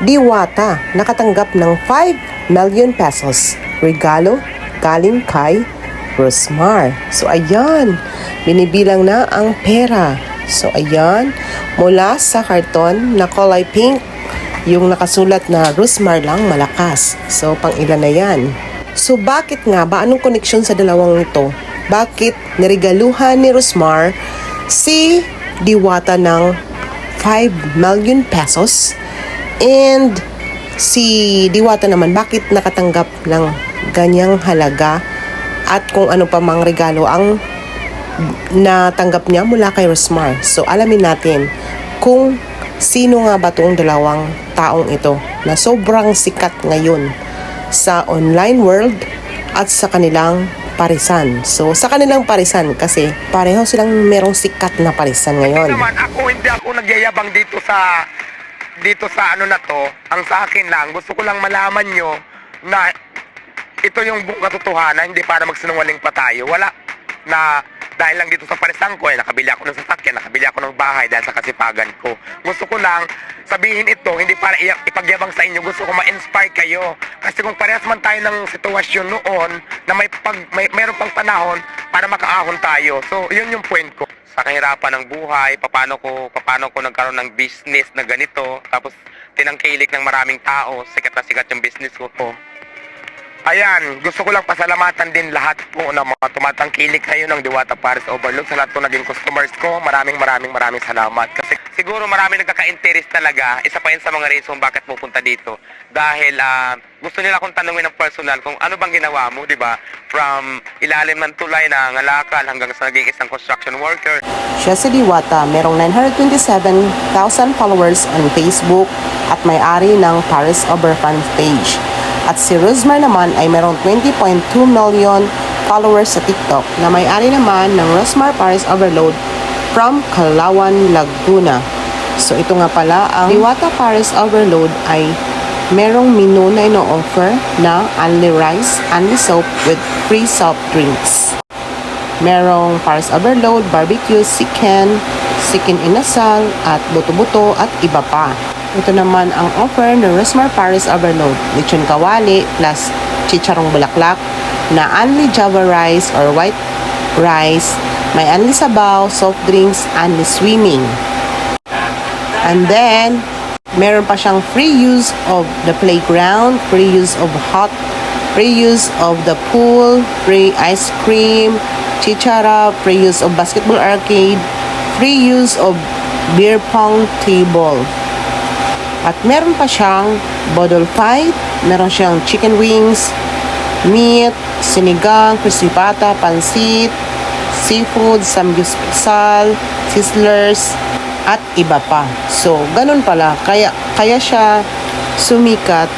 Diwata nakatanggap ng 5 million pesos. Regalo galing kay Rosmar. So ayan, binibilang na ang pera. So ayan, mula sa karton na kulay pink, yung nakasulat na Rosmar lang malakas. So pang ilan na yan. So bakit nga ba? Anong connection sa dalawang ito? Bakit niregaluhan ni Rosmar si Diwata ng 5 million pesos? And si Diwata naman, bakit nakatanggap ng ganyang halaga at kung ano pa mang regalo ang natanggap niya mula kay Rosmar. So alamin natin kung sino nga ba tong dalawang taong ito na sobrang sikat ngayon sa online world at sa kanilang parisan. So sa kanilang parisan kasi pareho silang merong sikat na parisan ngayon. naman ako hindi ako nagyayabang dito sa dito sa ano na to ang sa akin lang gusto ko lang malaman nyo na ito yung buong katotohanan hindi para magsinungaling pa tayo. Wala na dahil lang dito sa parisan ko eh nakabili ako ng sasakyan nakabili ako ng bahay dahil sa kasipagan ko. Gusto ko lang sabihin ito hindi para ipagyabang sa inyo gusto ko ma-inspire kayo. Kasi kung parehas man tayo ng sitwasyon noon na may pag may meron pang panahon para makaahon tayo. So yun yung point ko sa kahirapan ng buhay, paano ko paano ko nagkaroon ng business na ganito, tapos tinangkilik ng maraming tao, sikat na sikat yung business ko po. Ayan, gusto ko lang pasalamatan din lahat po ng mga tumatangkilik kayo ng Diwata Paris Overlook sa lahat po naging customers ko. Maraming maraming maraming salamat. Kasi siguro marami nagkaka-interest talaga. Isa pa yun sa mga reason bakit pupunta dito. Dahil ah, gusto nila akong tanungin ng personal kung ano bang ginawa mo, di ba? From ilalim ng tulay na ngalakal hanggang sa naging isang construction worker. Siya si Diwata, merong 927,000 followers on Facebook at may-ari ng Paris Overfan page. At si Rosmar naman ay merong 20.2 million followers sa TikTok na may-ari naman ng Rosmar Paris Overload from Calauan, Laguna. So ito nga pala, ang Diwata Paris Overload ay merong menu na ino-offer na only rice, only soap with free soft drinks. Merong Paris Overload, barbecue, chicken, chicken inasal, at buto-buto at iba pa. Ito naman ang offer ng Rosmar Paris Overload, lechon kawali plus chicharong bulaklak na only java rice or white rice, may only sabaw, soft drinks, only swimming. And then, meron pa siyang free use of the playground, free use of hot, free use of the pool, free ice cream, chichara, free use of basketball arcade, free use of beer pong table. At meron pa siyang bodol fight, meron siyang chicken wings, meat, sinigang, crispy pata, pansit, seafood, samgyuspsal, sizzlers, at iba pa. So, ganun pala. Kaya, kaya siya sumikat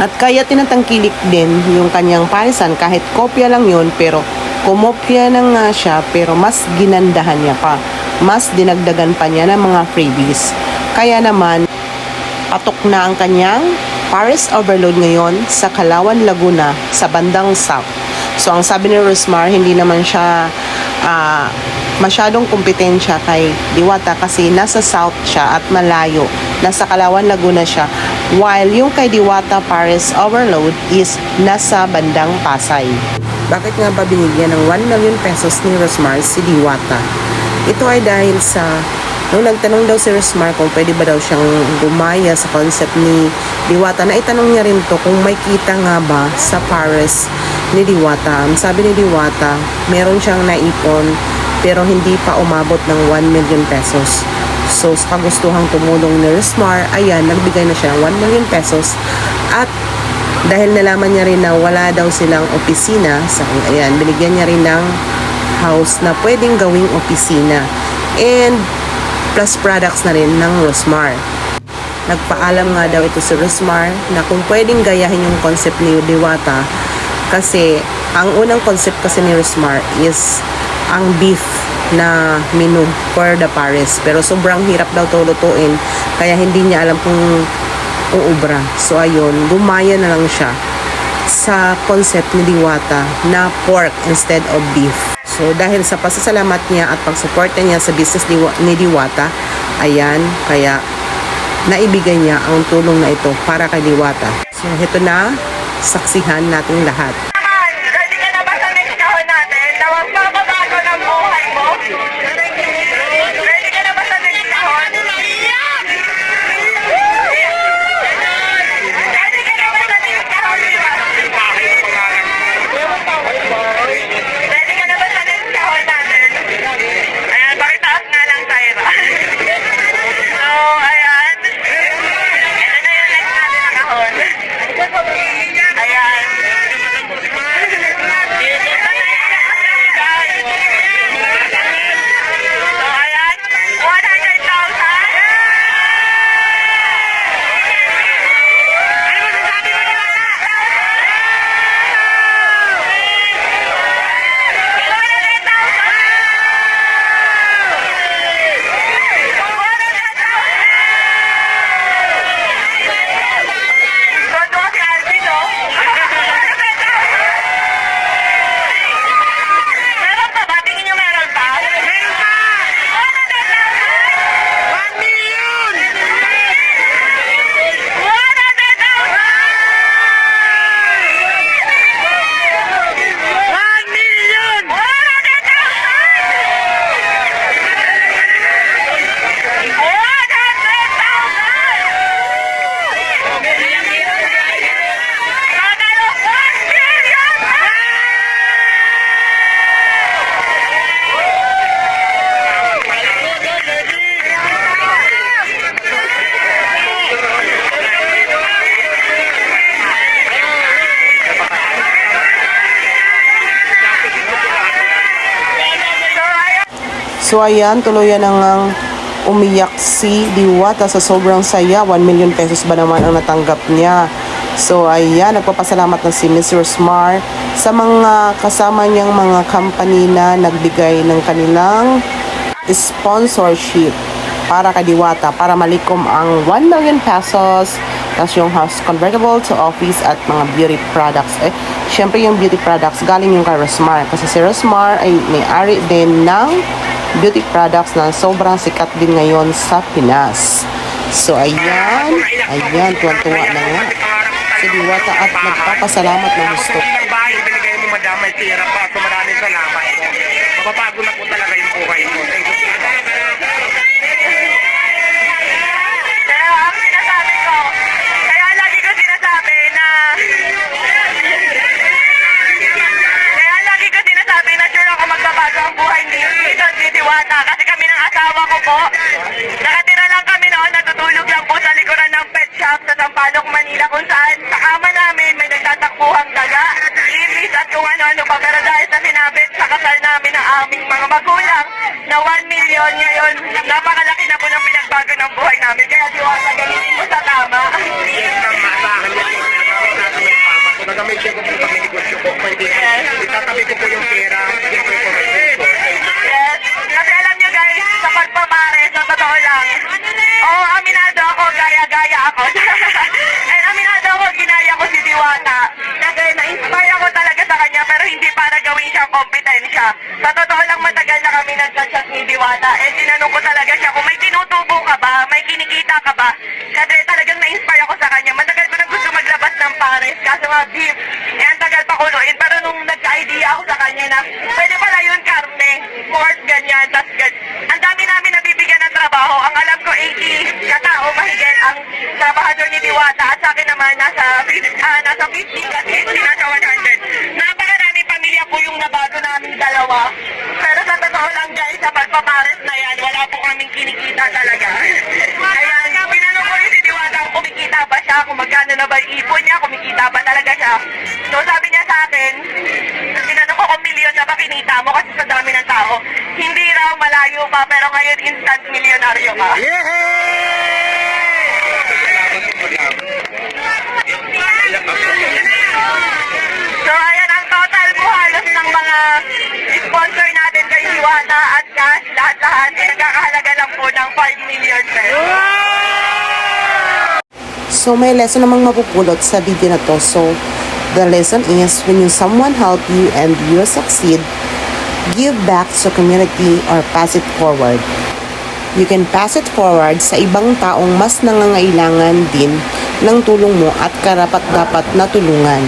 at kaya tinatangkilik din yung kanyang parisan kahit kopya lang yun pero kumopya na nga siya pero mas ginandahan niya pa. Mas dinagdagan pa niya ng mga freebies. Kaya naman, patok na ang kanyang Paris Overload ngayon sa Kalawan, Laguna sa bandang South. So ang sabi ni Rosmar, hindi naman siya ah, masyadong kompetensya kay Diwata kasi nasa South siya at malayo. Nasa Kalawan, Laguna siya. While yung kay Diwata Paris Overload is nasa bandang Pasay. Bakit nga ba binigyan ng 1 million pesos ni Rosmar si Diwata? Ito ay dahil sa Nung nagtanong daw si Rosmar kung pwede ba daw siyang gumaya sa concept ni Diwata, na itanong niya rin to kung may kita nga ba sa Paris ni Diwata. Sabi ni Diwata, meron siyang naipon pero hindi pa umabot ng 1 million pesos. So, sa kagustuhang tumulong ni Rosmar, ayan, nagbigay na siya ng 1 million pesos at dahil nalaman niya rin na wala daw silang opisina, sa ayan, binigyan niya rin ng house na pwedeng gawing opisina. And plus products na rin ng Rosmar. Nagpaalam nga daw ito si Rosmar na kung pwedeng gayahin yung concept ni Diwata kasi ang unang concept kasi ni Rosmar is ang beef na menu for the Paris. Pero sobrang hirap daw to lutuin kaya hindi niya alam kung uubra. So ayun, gumaya na lang siya sa concept ni Diwata na pork instead of beef. So dahil sa pasasalamat niya at pagsuporta niya sa business ni, Diwata, ayan, kaya naibigay niya ang tulong na ito para kay Diwata. So, ito na, saksihan nating lahat. So ayan, tuluyan na ngang umiyak si Diwata sa sobrang saya. 1 million pesos ba naman ang natanggap niya. So ayan, nagpapasalamat na si Miss Rosmar sa mga kasama niyang mga company na nagbigay ng kanilang sponsorship para kay Diwata para malikom ang 1 million pesos tapos yung house convertible to office at mga beauty products. Eh, syempre yung beauty products galing yung kay Rosmar kasi si Rosmar ay may-ari din ng beauty products na sobrang sikat din ngayon sa Pinas. So, ayan. Ayan, tuwan-tuwa na nga. Si Diwata at nagpapasalamat ng gusto. Ako ng bahay, binigay mo madam, may tira pa. So maraming salamat po. Mapapago na po talaga yung buhay mo. Thank you. Kaya ang sinasabi ko, kaya lagi ko sinasabi na kaya lagi ko sinasabi na sure ako magbabago ang buhay ni Tito ni Diwata kasi kami ng asawa ko po. Nakatira lang kami noon, natutulog lang po sa likuran ng pet shop sa Sampaloc, Manila kung saan sa kama namin may nagtatakbuhang daga, ibis at kung ano-ano pa pero dahil sa sinabit sa kasal namin ng aming mga magulang na 1 million ngayon, napakalaki na po ng pinagbago ng buhay namin. Kaya Diwata, gamitin mo sa tama. Yes, tama. Sa akin yan po. Nagkakaroon ng tama ko. Nagamit ko po pag negosyo ko. Pwede. Itatabi ko po yung pera. Yan po yung pamilya ko. Yes. Kasi alam nyo guys, sa pagpapare, sa totoo lang, oo, aminado ako, gaya-gaya ako. And aminado ako, ginaya ko si Diwata. Kasi na-inspire ako talaga sa kanya, pero hindi para siyang kompetensya. Sa totoo lang, matagal na kami nagchat-chat ni Diwata. And tinanong ko talaga siya kung may tinutubo ka ba, may kinikita ka ba. Kasi talagang na-inspire ako sa kanya. Matagal ko na gusto maglabas ng pares, kaso nga beef. Eh, ang tagal pa kuluin. Pero nung nagka-idea ako sa kanya na, pwede pala yun karne, pork, ganyan, tas ganyan. Ang dami namin nabibigyan ng trabaho. Ang alam ko, 80 katao mahigit ang trabahador ni Diwata. At sa akin naman, nasa, 50 ah, nasa 50 kasi nasa 100. Napakaraming namin dalawa. Pero sa totoo lang guys, sa pagpapares na yan, wala po kaming kinikita talaga. Ayan, pinanong ko rin si Diwata kung kumikita ba siya, kung magkano na ba yung ipon niya, kumikita ba talaga siya. So sabi niya sa akin, tinanong ko kung milyon na ba kinita mo kasi sa dami ng tao. Hindi raw malayo pa, pero ngayon instant milyonaryo ka. So ayan ang total po halos ng mga sponsor Iwana at cash, lahat-lahat ay nagkakahalaga lang po ng 5 million pesos. So may lesson namang mapupulot sa video na to. So the lesson is when you someone help you and you succeed, give back to community or pass it forward. you can pass it forward sa ibang taong mas nangangailangan din ng tulong mo at karapat-dapat na tulungan.